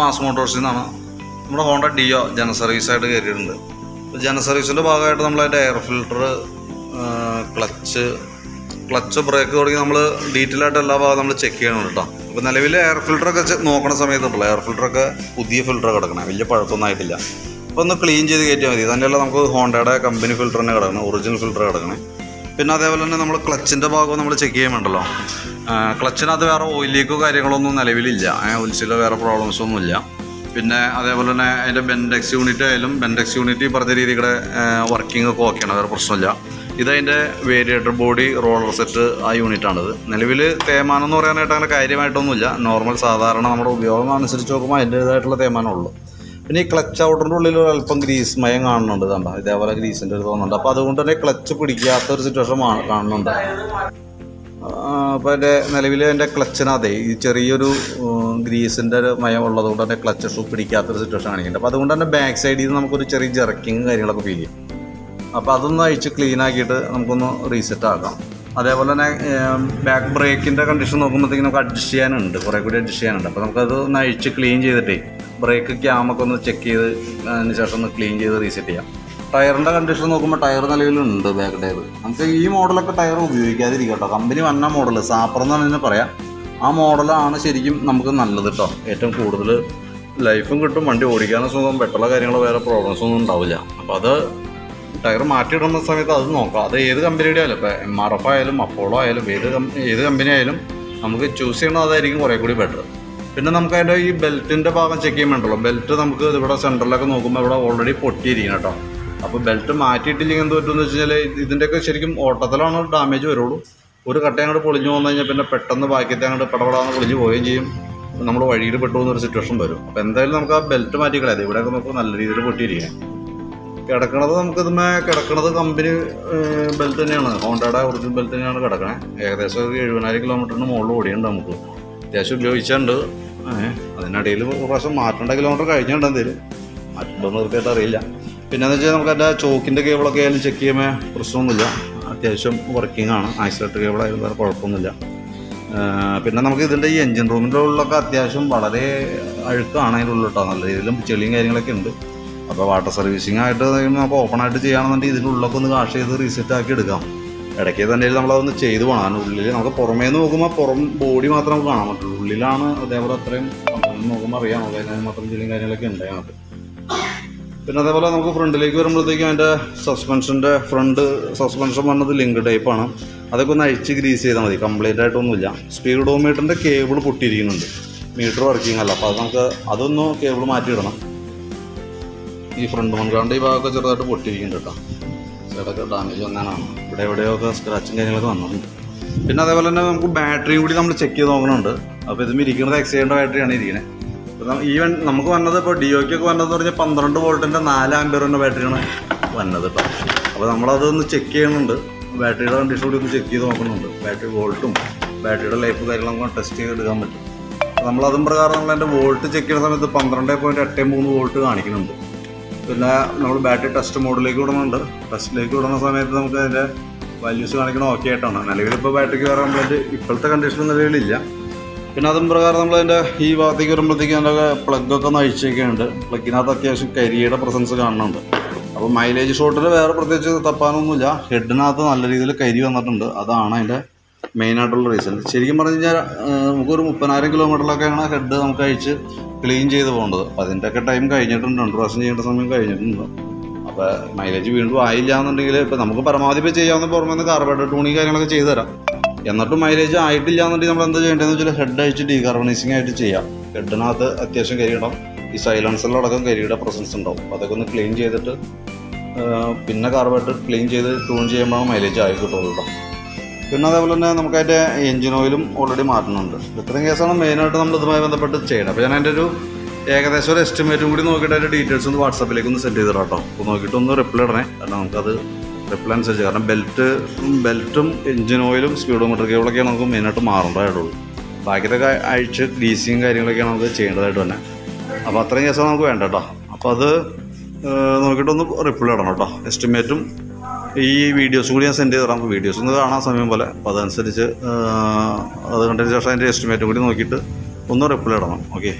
Mass മോട്ടോഴ്സിൽ നിന്നാണ് നമ്മുടെ Honda deo ജന സർവീസായിട്ട് കയറിയിട്ടുണ്ട് അപ്പോൾ ജന സർവീസിന്റെ ഭാഗമായിട്ട് നമ്മളതിന്റെ air filter clutch clutch brake തുടങ്ങി നമ്മൾ ഡീറ്റെയിൽ ആയിട്ട് എല്ലാ ഭാഗവും നമ്മൾ ചെക്ക് ചെയ്യണം കേട്ടോ അപ്പോൾ നിലവിൽ എയർ നോക്കുന്ന സമയത്ത് സമയത്തുണ്ടല്ലോ. എയർ ഫിൽറ്ററൊക്കെ പുതിയ ഫിൽറ്ററൊക്കെ കിടക്കണേ. വലിയ പഴക്കമൊന്നും ആയിട്ടില്ല. അപ്പോൾ ഒന്ന് ക്ലീൻ ചെയ്ത് കയറ്റിയാൽ മതി. തന്നെയല്ല നമുക്ക് ഹോണ്ടയുടെ കമ്പനി ഫിൽറ്റർ തന്നെ കിടക്കണം. ഒറിജിനൽ ഫിൽറ്റർ കിടക്കണേ. പിന്നെ അതേപോലെ തന്നെ നമ്മൾ ക്ലച്ചിന്റെ ഭാഗവും നമ്മൾ ചെക്ക് ചെയ്യുന്നുണ്ടല്ലോ ക്ലച്ചിനകത്ത് വേറെ ഓയിൽ ലീക്കോ കാര്യങ്ങളൊന്നും നിലവിലില്ല. ഒലിച്ചിലോ വേറെ പ്രോബ്ലംസ് ഒന്നും ഇല്ല പിന്നെ അതേപോലെ തന്നെ അതിന്റെ ബെൻഡെക്സ് യൂണിറ്റ് ആയാലും ബെൻഡെക്സ് യൂണിറ്റ് പറഞ്ഞ രീതിയുടെ വർക്കിംഗ് ഒക്കെ ഓക്കെയാണ് വേറെ പ്രശ്നമില്ല. ഇതതിന്റെ വേരിയേറ്റർ ബോഡി റോളർ സെറ്റ് ആ യൂണിറ്റാണിത് നിലവിൽ തേമാനം എന്ന് പറയാനായിട്ട് അങ്ങനെ കാര്യമായിട്ടൊന്നുമില്ല. നോർമൽ സാധാരണ നമ്മുടെ ഉപയോഗം അനുസരിച്ച് നോക്കുമ്പോൾ അതിന്റേതായിട്ടുള്ള തേയ്മാനമുള്ളൂ പിന്നെ ഈ ക്ലച്ച് ഔട്ടറിന്റെ ഉള്ളിൽ ഒരു അല്പം ഗ്രീസ് മയം കാണുന്നുണ്ട് കണ്ട? ഇതേപോലെ ഗ്രീസിന്റെ ഒരു തോന്നുന്നുണ്ട് അപ്പോൾ അതുകൊണ്ട് തന്നെ ക്ലച്ച് പിടിക്കാത്ത ഒരു സിറ്റുവേഷൻ കാണുന്നുണ്ട്. അപ്പോൾ എന്റെ നിലവിൽ എന്റെ ക്ലച്ചിനകത്തെ ഈ ചെറിയൊരു ഗ്രീസിന്റെ ഒരു മയം ഉള്ളതുകൊണ്ട് തന്നെ ക്ലച്ച് ഷൂ പിടിക്കാത്തൊരു സിറ്റുവേഷൻ കാണിക്കുന്നുണ്ട്. അപ്പോൾ അതുകൊണ്ട് തന്നെ ബാക്ക് സൈഡിൽ നിന്ന് നമുക്കൊരു ചെറിയ ജെറക്കിങ് കാര്യങ്ങളൊക്കെ ഫീൽ ചെയ്യും. അപ്പോൾ അതൊന്ന് അഴിച്ച് ക്ലീൻ ആക്കിയിട്ട് നമുക്കൊന്ന് റീസെറ്റ് ആക്കാം. അതേപോലെ തന്നെ ബാക്ക് ബ്രേക്കിന്റെ കണ്ടീഷൻ നോക്കുമ്പോഴത്തേക്കും നമുക്ക് അഡ്ജസ്റ്റ് ചെയ്യാനുണ്ട്. കുറേ കൂടി അഡ്ജസ്റ്റ് ചെയ്യാനുണ്ട്. അപ്പോൾ നമുക്കത് ഒന്ന് അഴിച്ച് ക്ലീൻ ചെയ്തിട്ടേ ബ്രേക്ക് ക്യാമൊക്കെ ഒന്ന് ചെക്ക് ചെയ്ത് അതിന് ശേഷം ഒന്ന് ക്ലീൻ ചെയ്ത് റീസെറ്റ് ചെയ്യാം. ടയറിന്റെ കണ്ടീഷൻ നോക്കുമ്പോൾ ടയർ നിലവിലുണ്ട് ബാക്ക് ടയർ നമുക്ക് ഈ മോഡലൊക്കെ ടയർ ഉപയോഗിക്കാതിരിക്കും കേട്ടോ കമ്പനി വന്ന മോഡൽ സാപ്പർ എന്നാണ് ഇതിനെ പറയാം. ആ മോഡലാണ് ശരിക്കും നമുക്ക് നല്ലത് കേട്ടോ ഏറ്റവും കൂടുതൽ ലൈഫും കിട്ടും വണ്ടി ഓടിക്കാനും സുഖം പെട്ടുള്ള കാര്യങ്ങളോ വേറെ പ്രോബ്ലംസ് ഒന്നും ഉണ്ടാവില്ല. അപ്പോൾ അത് ടയർ മാറ്റിയിടുന്ന സമയത്ത് അത് നോക്കാം. അത് ഏത് കമ്പനിയുടെ ആയാലും ഇപ്പോൾ എം ആർ എഫ് ആയാലും അപ്പോളോ ആയാലും ഏത് ഏത് കമ്പനി ആയാലും നമുക്ക് ചൂസ് ചെയ്യണം അതായിരിക്കും കുറേ കൂടി ബെറ്റർ പിന്നെ നമുക്ക് അതിന്റെ ഈ ബെൽറ്റിന്റെ ഭാഗം ചെക്ക് ചെയ്യുമ്പോണ്ടല്ലോ. ബെൽറ്റ് നമുക്ക് ഇവിടെ സെന്ററിലൊക്കെ നോക്കുമ്പോൾ ഇവിടെ ഓൾറെഡി പൊട്ടിയിരിക്കണം കേട്ടോ. അപ്പോൾ ബെൽറ്റ് മാറ്റിയിട്ടില്ലെങ്കിൽ എന്ത് പറ്റുമെന്ന് വെച്ച് കഴിഞ്ഞാൽ ഇതിന്റെയൊക്കെ ശരിക്കും ഓട്ടത്തിലാണ് ഡാമേജ് വരുള്ളൂ. ഒരു കട്ട അങ്ങോട്ട് പൊളിഞ്ഞു വന്നു കഴിഞ്ഞാൽ പിന്നെ പെട്ടെന്ന് ബാക്കിയത്തെ അങ്ങോട്ട് പടപടാന്ന് പൊളിഞ്ഞ് പോവുകയും ചെയ്യും. നമ്മൾ വഴിയിൽ പെട്ടു പോകുന്ന ഒരു സിറ്റുവേഷൻ വരും. അപ്പോൾ എന്തായാലും നമുക്ക് ആ ബെൽറ്റ് മാറ്റി കളയാതെ ഇവിടെയൊക്കെ നമുക്ക് നല്ല രീതിയിൽ പൊട്ടിയിരിക്കാം കിടക്കണത് ഇതിനെ കിടക്കണത് കമ്പനി ബെൽറ്റ് തന്നെയാണ്. ഹോണ്ടയുടെ ഒറിജിനൽ ബെൽറ്റ് തന്നെയാണ് കിടക്കണേ. ഏകദേശം ഒരു എഴുപതിനായിരം കിലോമീറ്ററിന് മുകളിൽ ഓടിയുണ്ട് നമുക്ക്. അത്യാവശ്യം ഉപയോഗിച്ചിട്ടുണ്ട്. അതിനിടയിൽ പ്രാവശ്യം മാറ്റേണ്ട കിലോമീറ്റർ കഴിഞ്ഞിട്ടുണ്ട് എന്തേലും. കൃത്യമായിട്ട് അറിയില്ല. പിന്നെ എന്ന് വെച്ചാൽ നമുക്ക് എന്റെ ചോക്കിന്റെ കേബിളൊക്കെ ആയാലും ചെക്ക് ചെയ്യുമ്പോൾ പ്രശ്നമൊന്നുമില്ല. അത്യാവശ്യം വർക്കിംഗ് ആണ്. ആക്സിലേറ്റർ കേബിളായാലും വേറെ കുഴപ്പമൊന്നുമില്ല. പിന്നെ നമുക്ക് ഇതിന്റെ ഈ എൻജിൻ റൂമിന്റെ ഉള്ളിലൊക്കെ അത്യാവശ്യം വളരെ അഴുക്കാണ് അതിന്റെ ഉള്ളിൽ കേട്ടോ നല്ല രീതിയിലും ചെളിയും കാര്യങ്ങളൊക്കെ ഉണ്ട്. അപ്പോൾ വാട്ടർ സർവീസിംഗ് ആയിട്ട് നമുക്ക് ഓപ്പൺ ആയിട്ട് ചെയ്യുകയാണെന്നുണ്ടെങ്കിൽ ഇതിന്റെ ഉള്ളിലൊക്കെ ഒന്ന് കാഷ് ചെയ്ത് റീസെറ്റ് ആക്കി എടുക്കാം. ഇടയ്ക്ക് തന്നെ നമ്മളതൊന്ന് ചെയ്തു പോകണം കാരണം ഉള്ളിൽ നമുക്ക് പുറമേ നിന്ന് നോക്കുമ്പോൾ പുറം ബോഡി മാത്രം നമുക്ക് കാണാൻ പറ്റുള്ളൂ. ഉള്ളിലാണ് അതേപോലെ അത്രയും നോക്കുമ്പോൾ അറിയാം. നമുക്ക് അതിന് മാത്രം ചെല്ലും കാര്യങ്ങളൊക്കെ ഉണ്ട് അതിനകത്ത്. പിന്നെ അതേപോലെ നമുക്ക് ഫ്രണ്ടിലേക്ക് വരുമ്പോഴത്തേക്കും അതിന്റെ സസ്പെൻഷന്റെ ഫ്രണ്ട് സസ്പെൻഷൻ വന്നത് ലിങ്ക് ടൈപ്പാണ് അതൊക്കെ ഒന്ന് അഴിച്ച് ഗ്രീസ് ചെയ്താൽ മതി. കംപ്ലീറ്റ് ആയിട്ടൊന്നുമില്ല. സ്പീഡോമീറ്ററിന്റെ കേബിൾ പൊട്ടിയിരിക്കുന്നുണ്ട്. മീറ്റർ വർക്കിംഗ് അല്ല. അപ്പോൾ അത് നമുക്ക് അതൊന്ന് കേബിൾ മാറ്റിയിടണം. ഈ ഫ്രണ്ട് മുൻകാണ്ട് ഈ ഭാഗമൊക്കെ ചെറുതായിട്ട് പൊട്ടിയിരിക്കുന്നുണ്ട് കേട്ടോ. സൈഡൊക്കെ ഡാമേജ് വന്നാണ് ഇവിടെ എവിടെയൊക്കെ സ്ക്രാച്ചും കാര്യങ്ങളൊക്കെ വന്നിട്ടുണ്ട്. പിന്നെ അതേപോലെ തന്നെ നമുക്ക് ബാറ്ററിയും കൂടി നമ്മൾ ചെക്ക് ചെയ്ത് നോക്കണുണ്ട്. അപ്പോൾ ഇതും ഇരിക്കുന്നത് എക്സൈന്റെ ബാറ്ററിയാണ് ഇരിക്കുന്നത് ഈവൻ നമുക്ക് വന്നത് ഇപ്പോൾ ഡിഒക്കൊക്കെ വന്നതെന്ന് പറഞ്ഞാൽ പന്ത്രണ്ട് വോൾട്ടിന്റെ നാല് ആംബിയറിന്റെ ബാറ്ററിയാണ് വന്നത് കേട്ടോ അപ്പോൾ നമ്മളതൊന്ന് ചെക്ക് ചെയ്യുന്നുണ്ട് ബാറ്ററിയുടെ കണ്ടീഷൻ കൂടി ഒന്ന് ചെക്ക് ചെയ്ത് നോക്കുന്നുണ്ട് ബാറ്ററി വോൾട്ടും ബാറ്ററിയുടെ ലൈഫ് കാര്യങ്ങളൊക്കെ ടെസ്റ്റ് ചെയ്ത് എടുക്കാൻ പറ്റും. നമ്മളതും പ്രകാരം നമ്മൾ എന്റെ വോൾട്ട് ചെക്ക് ചെയ്യുന്ന സമയത്ത് പന്ത്രണ്ട് പോയിന്റ് എട്ട് മൂന്ന് വോൾട്ട് കാണിക്കുന്നുണ്ട് പിന്നെ നമ്മൾ ബാറ്ററി ടെസ്റ്റ് മോഡിലേക്ക് വിടുന്നുണ്ട്. ടെസ്റ്റിലേക്ക് വിടുന്ന സമയത്ത് നമുക്ക് അതിന്റെ വാല്യൂസ് കാണിക്കണം ഓക്കെ ആയിട്ടാണ്. നിലവിൽ ഇപ്പോൾ ബാറ്ററിക്ക് വേറെ കംപ്ലൈന്റ് ഇപ്പോഴത്തെ കണ്ടീഷൻ നിലവിലില്ല പിന്നെ അതും പ്രകാരം നമ്മൾ അതിന്റെ ഈ ഭാഗത്തേക്ക് വരുമ്പോഴത്തേക്കും അതിന്റെ പ്ലഗൊക്കെ ഒന്ന് അഴിച്ചൊക്കെയുണ്ട് പ്ലഗിനകത്ത് അത്യാവശ്യം കരിയുടെ പ്രസൻസ് കാണുന്നുണ്ട്. അപ്പോൾ മൈലേജ് ഷോട്ടിൽ വേറെ പ്രത്യേകിച്ച് തപ്പാനൊന്നുമില്ല. ഹെഡിനകത്ത് നല്ല രീതിയിൽ കരി വന്നിട്ടുണ്ട്. അതാണ് അതിന്റെ മെയിനായിട്ടുള്ള റീസൺ ശരിക്കും പറഞ്ഞു കഴിഞ്ഞാൽ നമുക്കൊരു മുപ്പതിനായിരം കിലോമീറ്ററിലൊക്കെയാണ് ഹെഡ് നമുക്ക് അഴിച്ച് ക്ലീൻ ചെയ്ത് പോകേണ്ടത്. അപ്പോൾ അതിന്റെയൊക്കെ ടൈം കഴിഞ്ഞിട്ടുണ്ട്. രണ്ട് പ്രാവശ്യം ചെയ്യേണ്ട സമയം കഴിഞ്ഞിട്ടുണ്ട്. അപ്പോൾ മൈലേജ് വീണ്ടും ആയില്ല എന്നുണ്ടെങ്കിൽ ഇപ്പോൾ നമുക്ക് പരമാവധി ഇപ്പോൾ ചെയ്യാവുന്ന പുറമെ നിന്ന് കാർബൈഡ് ടൂണി കാര്യങ്ങളൊക്കെ ചെയ്തു തരാം. എന്നിട്ടും മൈലേജ് ആയിട്ടില്ല എന്നുണ്ടെങ്കിൽ നമ്മൾ എന്താ ചെയ്യേണ്ടതെന്ന് വെച്ചാൽ ഹെഡ് അഴിച്ച് ഡീകാർബണൈസിങ് ആയിട്ട് ചെയ്യാം. ഹെഡിനകത്ത് അത്യാവശ്യം കരിയിടാം ഈ സൈലൻസറിലടക്കം കരിയുടെ പ്രസൻസ് ഉണ്ടാവും. അപ്പോൾ അതൊക്കെ ഒന്ന് ക്ലീൻ ചെയ്തിട്ട് പിന്നെ കാർബൈഡ് ക്ലീൻ ചെയ്ത് ട്യൂൺ ചെയ്യുമ്പോഴാണ് മൈലേജ് ആയി കിട്ടുള്ളൂ കേട്ടോ പിന്നെ അതേപോലെ തന്നെ നമുക്ക് അതിന്റെ എഞ്ചിൻ ഓയിലും ഓൾറെഡി മാറ്റുന്നുണ്ട്. ഇത്രയും കേസാണ് മെയിനായിട്ട് നമ്മൾ ഇതുമായി ബന്ധപ്പെട്ട് ചെയ്യണം അപ്പോൾ ഞാൻ അതിന്റെ ഒരു ഏകദേശം ഒരു എസ്റ്റിമേറ്റും കൂടി നോക്കിയിട്ട് അതിന്റെ ഡീറ്റെയിൽസ് ഒന്ന് വാട്സപ്പിലേക്ക് ഒന്ന് സെൻഡ് ചെയ്തിടാം കേട്ടോ അപ്പോൾ നോക്കിയിട്ട് ഒന്ന് റിപ്ലൈ ഇടണേ. കാരണം നമുക്കത് റിപ്ലൈ അനുസരിച്ച് കാരണം ബെൽറ്റ് ബെൽറ്റും എഞ്ചിൻ ഓയിലും സ്പീഡോമീറ്റർ കേബിളൊക്കെയാണ് നമുക്ക് മെയിനായിട്ട് മാറേണ്ടതായിട്ടുള്ളൂ. ബാക്കിയൊക്കെ അഴിച്ച് ഗ്രീസിങ് കാര്യങ്ങളൊക്കെയാണ് നമുക്ക് ചെയ്യേണ്ടതായിട്ട് തന്നെ. അപ്പോൾ അത്രയും കേസാണ് നമുക്ക് വേണ്ട കേട്ടോ അപ്പോൾ അത് നോക്കിയിട്ടൊന്ന് റിപ്ലൈ ഇടണം കേട്ടോ എസ്റ്റിമേറ്റും ഈ വീഡിയോസ് കൂടി ഞാൻ സെൻഡ് ചെയ്ത് തരാം വീഡിയോസ് ഒന്ന് കാണാൻ സമയം പോലെ. അപ്പോൾ അതനുസരിച്ച് അത് കണ്ടതിന് ശേഷം അതിന്റെ എസ്റ്റിമേറ്റും കൂടി നോക്കിയിട്ട് ഒന്ന് റിപ്ലൈ ഇടണം. ഓക്കെ